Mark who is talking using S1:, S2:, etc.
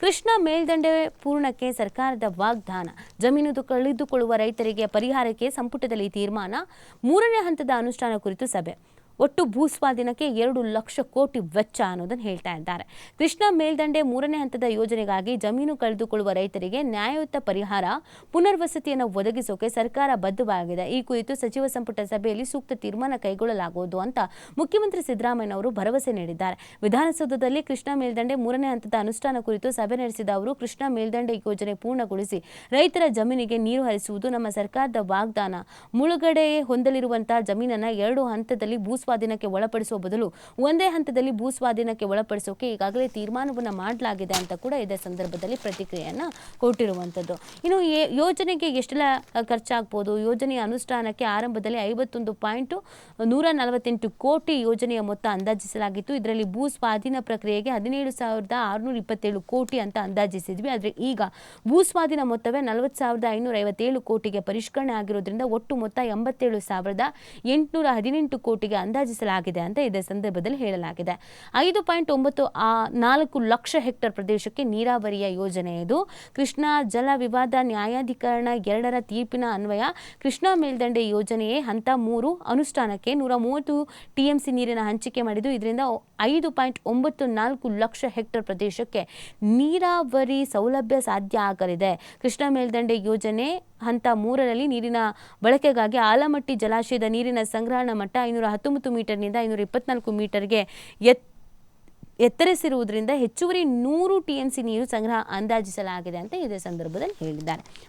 S1: ಕೃಷ್ಣಾ ಮೇಲ್ದಂಡೆ ಪೂರ್ಣಕ್ಕೆ ಸರ್ಕಾರದ ವಾಗ್ದಾನ. ಜಮೀನು ಕಳೆದುಕೊಳ್ಳುವ ರೈತರಿಗೆ ಪರಿಹಾರಕ್ಕೆ ಸಂಪುಟದಲ್ಲಿ ತೀರ್ಮಾನ. ಮೂರನೇ ಹಂತದ ಅನುಷ್ಠಾನ ಕುರಿತು ಸಭೆ. ಒಟ್ಟು ಭೂಸ್ವಾಧೀನಕ್ಕೆ ಎರಡು ಲಕ್ಷ ಕೋಟಿ ವೆಚ್ಚ ಅನ್ನೋದನ್ನು ಹೇಳ್ತಾ ಇದ್ದಾರೆ. ಕೃಷ್ಣ ಮೇಲ್ದಂಡೆ ಮೂರನೇ ಹಂತದ ಯೋಜನೆಗಾಗಿ ಜಮೀನು ಕಳೆದುಕೊಳ್ಳುವ ರೈತರಿಗೆ ನ್ಯಾಯಯುತ ಪರಿಹಾರ, ಪುನರ್ವಸತಿಯನ್ನು ಒದಗಿಸೋಕೆ ಸರ್ಕಾರ ಬದ್ಧವಾಗಿದೆ. ಈ ಕುರಿತು ಸಚಿವ ಸಂಪುಟ ಸಭೆಯಲ್ಲಿ ಸೂಕ್ತ ತೀರ್ಮಾನ ಕೈಗೊಳ್ಳಲಾಗುವುದು ಅಂತ ಮುಖ್ಯಮಂತ್ರಿ ಸಿದ್ದರಾಮಯ್ಯ ಅವರು ಭರವಸೆ ನೀಡಿದ್ದಾರೆ. ವಿಧಾನಸೌಧದಲ್ಲಿ ಕೃಷ್ಣ ಮೇಲ್ದಂಡೆ ಮೂರನೇ ಹಂತದ ಅನುಷ್ಠಾನ ಕುರಿತು ಸಭೆ ನಡೆಸಿದ ಅವರು, ಕೃಷ್ಣ ಮೇಲ್ದಂಡೆ ಯೋಜನೆ ಪೂರ್ಣಗೊಳಿಸಿ ರೈತರ ಜಮೀನಿಗೆ ನೀರು ಹರಿಸುವುದು ನಮ್ಮ ಸರ್ಕಾರದ ವಾಗ್ದಾನ. ಮುಳುಗಡೆ ಹೊಂದಲಿರುವಂತಹ ಜಮೀನನ್ನು ಎರಡು ಹಂತದಲ್ಲಿ ಭೂಸ್ವಾಧೀನಕ್ಕೆ ಒಳಪಡಿಸುವ ಬದಲು ಒಂದೇ ಹಂತದಲ್ಲಿ ಭೂಸ್ವಾಧೀನಕ್ಕೆ ಒಳಪಡಿಸೋಕೆ ಈಗಾಗಲೇ ತೀರ್ಮಾನವನ್ನು ಮಾಡಲಾಗಿದೆ ಅಂತ ಕೂಡ ಇದೇ ಸಂದರ್ಭದಲ್ಲಿ ಪ್ರತಿಕ್ರಿಯೆಯನ್ನು ಕೊಟ್ಟಿರುವಂಥದ್ದು. ಇನ್ನು ಯೋಜನೆಗೆ ಎಷ್ಟೆಲ್ಲ ಖರ್ಚಾಗ್ಬೋದು? ಯೋಜನೆಯ ಅನುಷ್ಠಾನಕ್ಕೆ ಆರಂಭದಲ್ಲಿ ಐವತ್ತೊಂದು ಪಾಯಿಂಟ್ ನೂರ ನಲವತ್ತೆಂಟು ಕೋಟಿ ಯೋಜನೆಯ ಮೊತ್ತ ಅಂದಾಜಿಸಲಾಗಿತ್ತು. ಇದರಲ್ಲಿ ಭೂ ಸ್ವಾಧೀನ ಪ್ರಕ್ರಿಯೆಗೆ ಹದಿನೇಳು ಸಾವಿರದ ಆರುನೂರ ಇಪ್ಪತ್ತೇಳು ಕೋಟಿ ಅಂತ ಅಂದಾಜಿಸಿದ್ವಿ. ಆದರೆ ಈಗ ಭೂ ಸ್ವಾಧೀನ ಮೊತ್ತವೇ ನಲವತ್ತು ಸಾವಿರದ ಐನೂರ ಐವತ್ತೇಳು ಕೋಟಿಗೆ ಪರಿಷ್ಕರಣೆ ಆಗಿರೋದ್ರಿಂದ ಒಟ್ಟು ಮೊತ್ತ ಎಂಬತ್ತೇಳು ಸಾವಿರದ ಎಂಟುನೂರ ಹದಿನೆಂಟು ಕೋಟಿಗೆ ಅಂದಾಜಿಸಲಾಗಿದೆ ಅಂತ ಇದೇ ಸಂದರ್ಭದಲ್ಲಿ ಹೇಳಲಾಗಿದೆ. ಐದು ಪಾಯಿಂಟ್ ಒಂಬತ್ತು ನಾಲ್ಕು ಲಕ್ಷ ಹೆಕ್ಟೇರ್ ಪ್ರದೇಶಕ್ಕೆ ನೀರಾವರಿಯ ಯೋಜನೆ ಇದು. ಕೃಷ್ಣಾ ಜಲ ವಿವಾದ ನ್ಯಾಯಾಧಿಕರಣ ಎರಡರ ತೀರ್ಪಿನ ಅನ್ವಯ. ಕೃಷ್ಣಾ ಮೇಲ್ದಂಡೆ ಯೋಜನೆಯೇ ಹಂತ ಮೂರು, ಅನುಷ್ಠಾನಕ್ಕೆ ನೂರ ಮೂವತ್ತು ಟಿಎಂಸಿ ನೀರಿನ ಹಂಚಿಕೆ ಮಾಡಿದ್ದು. ಇದರಿಂದ ಐದು ಪಾಯಿಂಟ್ ಒಂಬತ್ತು ನಾಲ್ಕು ಲಕ್ಷ ಹೆಕ್ಟೇರ್ ಪ್ರದೇಶಕ್ಕೆ ನೀರಾವರಿ ಸೌಲಭ್ಯ ಸಾಧ್ಯ ಆಗಲಿದೆ. ಕೃಷ್ಣಾ ಮೇಲ್ದಂಡೆ ಯೋಜನೆ ಹಂತ ಮೂರರಲ್ಲಿ ನೀರಿನ ಬಳಕೆಗಾಗಿ ಆಲಮಟ್ಟಿ ಜಲಾಶಯದ ನೀರಿನ ಸಂಗ್ರಹಣ ಮಟ್ಟ ಐನೂರ ಹತ್ತೊಂಬತ್ತು ಮೀಟರ್ನಿಂದ ಐನೂರ ಇಪ್ಪತ್ನಾಲ್ಕು ಮೀಟರ್ಗೆ ಎತ್, ಎತ್ತರಿಸಿರುವುದರಿಂದ ಹೆಚ್ಚುವರಿ ನೂರು ಟಿ ಎಂ ಸಿ ನೀರು ಸಂಗ್ರಹ ಅಂದಾಜಿಸಲಾಗಿದೆ ಅಂತ ಇದೇ ಸಂದರ್ಭದಲ್ಲಿ ಹೇಳಿದ್ದಾರೆ.